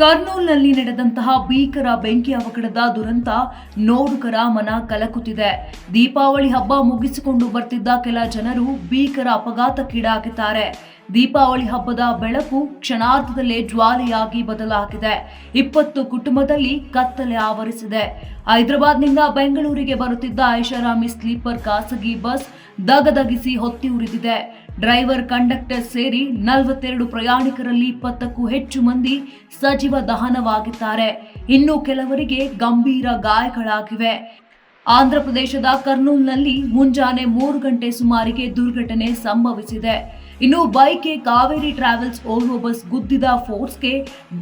ಕರ್ನೂಲ್ನಲ್ಲಿ ನಡೆದಂತಹ ಭೀಕರ ಬೆಂಕಿ ಅವಘಡದ ದುರಂತ ನೋಡುಗರ ಮನ ಕಲಕುತ್ತಿದೆ. ದೀಪಾವಳಿ ಹಬ್ಬ ಮುಗಿಸಿಕೊಂಡು ಬರ್ತಿದ್ದ ಕೆಲ ಜನರು ಭೀಕರ ಅಪಘಾತಕ್ಕೀಡಾಗಿದ್ದಾರೆ. ದೀಪಾವಳಿ ಹಬ್ಬದ ಬೆಳಕು ಕ್ಷಣಾರ್ಧದಲ್ಲೇ ಜ್ವಾಲೆಯಾಗಿ ಬದಲಾಗಿದೆ. ಇಪ್ಪತ್ತು ಕುಟುಂಬದಲ್ಲಿ ಕತ್ತಲೆ ಆವರಿಸಿದೆ. ಹೈದರಾಬಾದ್ನಿಂದ ಬೆಂಗಳೂರಿಗೆ ಬರುತ್ತಿದ್ದ ಐಷಾರಾಮಿ ಸ್ಲೀಪರ್ ಖಾಸಗಿ ಬಸ್ ದಗದಗಿಸಿ ಹೊತ್ತಿ ಉರಿದಿದೆ. ಡ್ರೈವರ್ ಕಂಡಕ್ಟರ್ ಸೇರಿ ನಲವತ್ತೆರಡು ಪ್ರಯಾಣಿಕರಲ್ಲಿ ಇಪ್ಪತ್ತಕ್ಕೂ ಹೆಚ್ಚು ಮಂದಿ ಸಜೀವ ದಹನವಾಗಿದ್ದಾರೆ. ಇನ್ನು ಕೆಲವರಿಗೆ ಗಂಭೀರ ಗಾಯಗಳಾಗಿವೆ. ಆಂಧ್ರಪ್ರದೇಶದ ಕರ್ನೂಲ್ನಲ್ಲಿ ಮುಂಜಾನೆ ಮೂರು ಗಂಟೆ ಸುಮಾರಿಗೆ ದುರ್ಘಟನೆ ಸಂಭವಿಸಿದೆ. ಇನ್ನು ಬೈಕ್ಗೆ ಕಾವೇರಿ ಟ್ರಾವೆಲ್ಸ್ ಓರ್ವ ಬಸ್ ಗುದ್ದಿದ ಫೋರ್ಸ್ಗೆ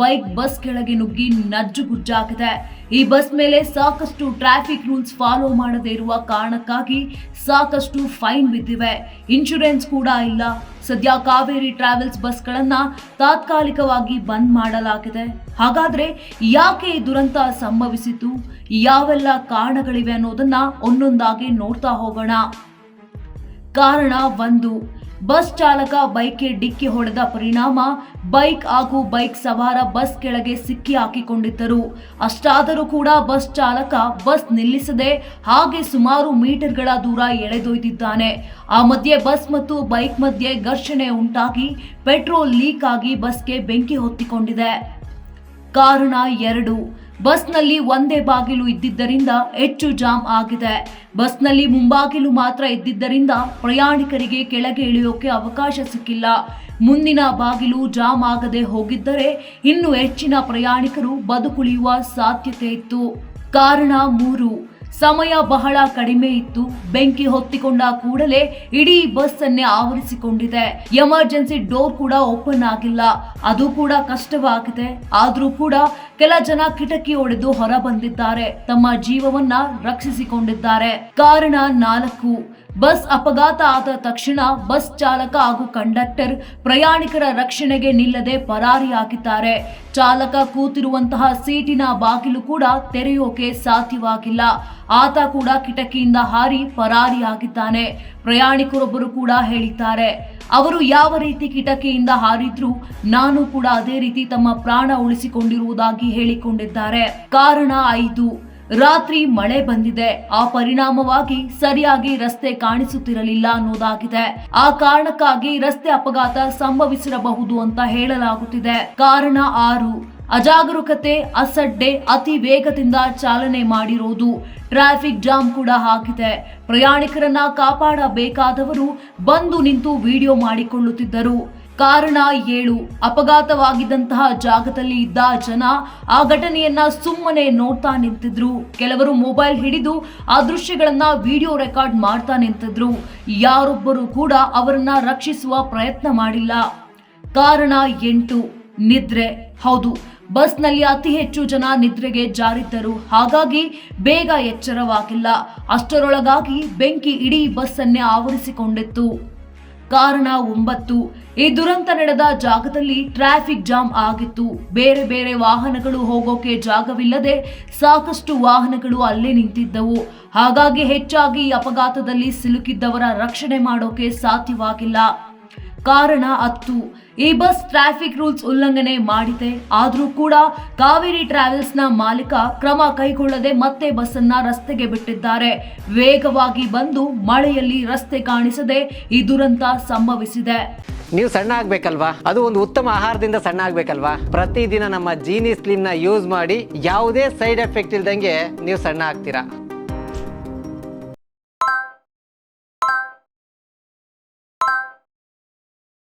ಬೈಕ್ ಬಸ್ ಕೆಳಗೆ ನುಗ್ಗಿ ನಜ್ಜುಗುಜ್ಜಾಗಿದೆ ಈ ಬಸ್ ಮೇಲೆ ಸಾಕಷ್ಟು ಟ್ರಾಫಿಕ್ ರೂಲ್ಸ್ ಫಾಲೋ ಮಾಡದೇ ಇರುವ ಕಾರಣಕ್ಕಾಗಿ ಸಾಕಷ್ಟು ಫೈನ್ ಬಿದ್ದಿವೆ. ಇನ್ಶೂರೆನ್ಸ್ ಕೂಡ ಇಲ್ಲ. ಸದ್ಯ ಕಾವೇರಿ ಟ್ರಾವೆಲ್ಸ್ ಬಸ್ಗಳನ್ನ ತಾತ್ಕಾಲಿಕವಾಗಿ ಬಂದ್ ಮಾಡಲಾಗಿದೆ. ಹಾಗಾದ್ರೆ ಯಾಕೆ ಈ ದುರಂತ ಸಂಭವಿಸಿತು ಯಾವೆಲ್ಲ ಕಾರಣಗಳಿವೆ ಅನ್ನೋದನ್ನ ಒಂದೊಂದಾಗಿ ನೋಡ್ತಾ ಹೋಗೋಣ. ಕಾರಣ ಒಂದು ಬಸ್ ಚಾಲಕ ಬೈಕ್ಗೆ ಡಿಕ್ಕಿ ಹೊಡೆದ ಪರಿಣಾಮ, ಬೈಕ್ ಹಾಗೂ ಬೈಕ್ ಸವಾರ ಬಸ್ ಕೆಳಗೆ ಸಿಕ್ಕಿ ಹಾಕಿಕೊಂಡಿದ್ದರು. ಅಷ್ಟಾದರೂ ಕೂಡ ಬಸ್ ಚಾಲಕ ಬಸ್ ನಿಲ್ಲಿಸದೆ ಹಾಗೆ ಸುಮಾರು ಮೀಟರ್ಗಳ ದೂರ ಎಳೆದೊಯ್ದಿದ್ದಾನೆ. ಆ ಮಧ್ಯೆ ಬಸ್ ಮತ್ತು ಬೈಕ್ ಮಧ್ಯೆ ಘರ್ಷಣೆ ಉಂಟಾಗಿ ಪೆಟ್ರೋಲ್ ಲೀಕ್ ಆಗಿ ಬಸ್ಗೆ ಬೆಂಕಿ ಹೊತ್ತಿಕೊಂಡಿದೆ. ಕಾರಣ ಎರಡು. ಬಸ್ನಲ್ಲಿ ಒಂದೇ ಬಾಗಿಲು ಇದ್ದಿದ್ದರಿಂದ ಹೆಚ್ಚು ಜಾಮ್ ಆಗಿದೆ. ಬಸ್ನಲ್ಲಿ ಮುಂಬಾಗಿಲು ಮಾತ್ರ ಇದ್ದಿದ್ದರಿಂದ ಪ್ರಯಾಣಿಕರಿಗೆ ಕೆಳಗೆ ಇಳಿಯೋಕೆ ಅವಕಾಶ ಸಿಕ್ಕಿಲ್ಲ. ಮುಂದಿನ ಬಾಗಿಲು ಜಾಮ್ ಆಗದೆ ಹೋಗಿದ್ದರೆ ಇನ್ನು ಹೆಚ್ಚಿನ ಪ್ರಯಾಣಿಕರು ಬದುಕುಳಿಯುವ ಸಾಧ್ಯತೆ ಇತ್ತು. ಕಾರಣ ಮೂರು. ಸಮಯ ಬಹಳ ಕಡಿಮೆ ಇತ್ತು. ಬೆಂಕಿ ಹೊತ್ತಿಕೊಂಡ ಕೂಡಲೇ ಇಡೀ ಬಸ್ ಅನ್ನೇ ಆವರಿಸಿಕೊಂಡಿದೆ. ಎಮರ್ಜೆನ್ಸಿ ಡೋರ್ ಕೂಡ ಓಪನ್ ಆಗಿಲ್ಲ. ಅದು ಕೂಡ ಕಷ್ಟವಾಗಿದೆ. ಆದ್ರೂ ಕೂಡ ಕೆಲ ಜನ ಕಿಟಕಿ ಒಡೆದು ಹೊರ ಬಂದಿದ್ದಾರೆ. ತಮ್ಮ ಜೀವವನ್ನ ರಕ್ಷಿಸಿಕೊಂಡಿದ್ದಾರೆ. ಕಾರಣ ನಾಲ್ಕು. ಬಸ್ ಅಪಘಾತ ಆದ ತಕ್ಷಣ ಬಸ್ ಚಾಲಕ ಹಾಗೂ ಕಂಡಕ್ಟರ್ ಪ್ರಯಾಣಿಕರ ರಕ್ಷಣೆಗೆ ನಿಲ್ಲದೆ ಪರಾರಿಯಾಗಿದ್ದಾರೆ. ಚಾಲಕ ಕೂತಿರುವಂತಹ ಸೀಟಿನ ಬಾಗಿಲು ಕೂಡ ತೆರೆಯೋಕೆ ಸಾಧ್ಯವಾಗಿಲ್ಲ. ಆತ ಕೂಡ ಕಿಟಕಿಯಿಂದ ಹಾರಿ ಪರಾರಿಯಾಗಿದ್ದಾನೆ. ಪ್ರಯಾಣಿಕರೊಬ್ಬರು ಕೂಡ ಹೇಳಿದ್ದಾರೆ. ಅವರು ಯಾವ ರೀತಿ ಕಿಟಕಿಯಿಂದ ಹಾರಿದ್ರು ನಾನು ಕೂಡ ಅದೇ ರೀತಿ ತಮ್ಮ ಪ್ರಾಣ ಉಳಿಸಿಕೊಂಡಿರುವುದಾಗಿ ಹೇಳಿಕೊಂಡಿದ್ದಾರೆ. ಕಾರಣ ಐದು. ರಾತ್ರಿ ಮಳೆ ಬಂದಿದೆ. ಆ ಪರಿಣಾಮವಾಗಿ ಸರಿಯಾಗಿ ರಸ್ತೆ ಕಾಣಿಸುತ್ತಿರಲಿಲ್ಲ ಅನ್ನೋದಾಗಿದೆ. ಆ ಕಾರಣಕ್ಕಾಗಿ ರಸ್ತೆ ಅಪಘಾತ ಸಂಭವಿಸಿರಬಹುದು ಅಂತ ಹೇಳಲಾಗುತ್ತಿದೆ. ಕಾರಣ ಆರು, ಅಜಾಗರೂಕತೆ, ಅಸಡ್ಡೆ, ಅತಿ ವೇಗದಿಂದ ಚಾಲನೆ ಮಾಡಿರೋದು. ಟ್ರಾಫಿಕ್ ಜಾಮ್ ಕೂಡ ಹಾಕಿದೆ. ಪ್ರಯಾಣಿಕರನ್ನ ಕಾಪಾಡಬೇಕಾದವರು ಬಂದು ನಿಂತು ವಿಡಿಯೋ ಮಾಡಿಕೊಳ್ಳುತ್ತಿದ್ದರು. ಕಾರಣ ಏಳು. ಅಪಘಾತವಾಗಿದ್ದಂತಹ ಜಾಗದಲ್ಲಿ ಇದ್ದ ಜನ ಆ ಘಟನೆಯನ್ನ ಸುಮ್ಮನೆ ನೋಡ್ತಾ ನಿಂತಿದ್ರು. ಕೆಲವರು ಮೊಬೈಲ್ ಹಿಡಿದು ಆ ದೃಶ್ಯಗಳನ್ನ ವಿಡಿಯೋ ರೆಕಾರ್ಡ್ ಮಾಡ್ತಾ ನಿಂತಿದ್ರು. ಯಾರೊಬ್ಬರು ಕೂಡ ಅವರನ್ನ ರಕ್ಷಿಸುವ ಪ್ರಯತ್ನ ಮಾಡಿಲ್ಲ. ಕಾರಣ ಎಂಟು. ನಿದ್ರೆ. ಹೌದು, ಬಸ್ನಲ್ಲಿ ಅತಿ ಹೆಚ್ಚು ಜನ ನಿದ್ರೆಗೆ ಜಾರಿದ್ದರು. ಹಾಗಾಗಿ ಬೇಗ ಎಚ್ಚರವಾಗಿಲ್ಲ. ಅಷ್ಟರೊಳಗಾಗಿ ಬೆಂಕಿ ಇಡೀ ಬಸ್ಸನ್ನೇ ಆವರಿಸಿಕೊಂಡಿತ್ತು. ಕಾರಣ ಒಂಬತ್ತು. ಈ ದುರಂತ ನಡೆದ ಜಾಗದಲ್ಲಿ ಟ್ರಾಫಿಕ್ ಜಾಮ್ ಆಗಿತ್ತು. ಬೇರೆ ಬೇರೆ ವಾಹನಗಳು ಹೋಗೋಕೆ ಜಾಗವಿಲ್ಲದೆ ಸಾಕಷ್ಟು ವಾಹನಗಳು ಅಲ್ಲೇ ನಿಂತಿದ್ದವು. ಹಾಗಾಗಿ ಹೆಚ್ಚಾಗಿ ಅಪಘಾತದಲ್ಲಿ ಸಿಲುಕಿದ್ದವರ ರಕ್ಷಣೆ ಮಾಡೋಕೆ ಸಾಧ್ಯವಾಗಿಲ್ಲ. ಕಾರಣ ಹತ್ತು. ಈ ಬಸ್ ಟ್ರಾಫಿಕ್ ರೂಲ್ಸ್ ಉಲ್ಲಂಘನೆ ಮಾಡಿದೆ. ಆದರೂ ಕೂಡ ಕಾವೇರಿ ಟ್ರಾವೆಲ್ಸ್ನ ಮಾಲೀಕ ಕ್ರಮ ಕೈಗೊಳ್ಳದೆ ಮತ್ತೆ ಬಸ್ಸನ್ನ ರಸ್ತೆಗೆ ಬಿಟ್ಟಿದ್ದಾರೆ. ವೇಗವಾಗಿ ಬಂದು ಮಳೆಯಲ್ಲಿ ರಸ್ತೆ ಕಾಣಿಸದೆ ಈ ದುರಂತ ಸಂಭವಿಸಿದೆ. ನೀವು ಸಣ್ಣ ಆಗ್ಬೇಕಲ್ವಾ? ಅದು ಒಂದು ಉತ್ತಮ ಆಹಾರದಿಂದ ಸಣ್ಣ ಆಗ್ಬೇಕಲ್ವಾ? ಪ್ರತಿದಿನ ನಮ್ಮ ಜೀನಿ ಸ್ಲಿಮ್ನ ಯೂಸ್ ಮಾಡಿ ಯಾವುದೇ ಸೈಡ್ ಎಫೆಕ್ಟ್ ಇಲ್ದಂಗೆ ನೀವು ಸಣ್ಣ ಆಗ್ತೀರಾ?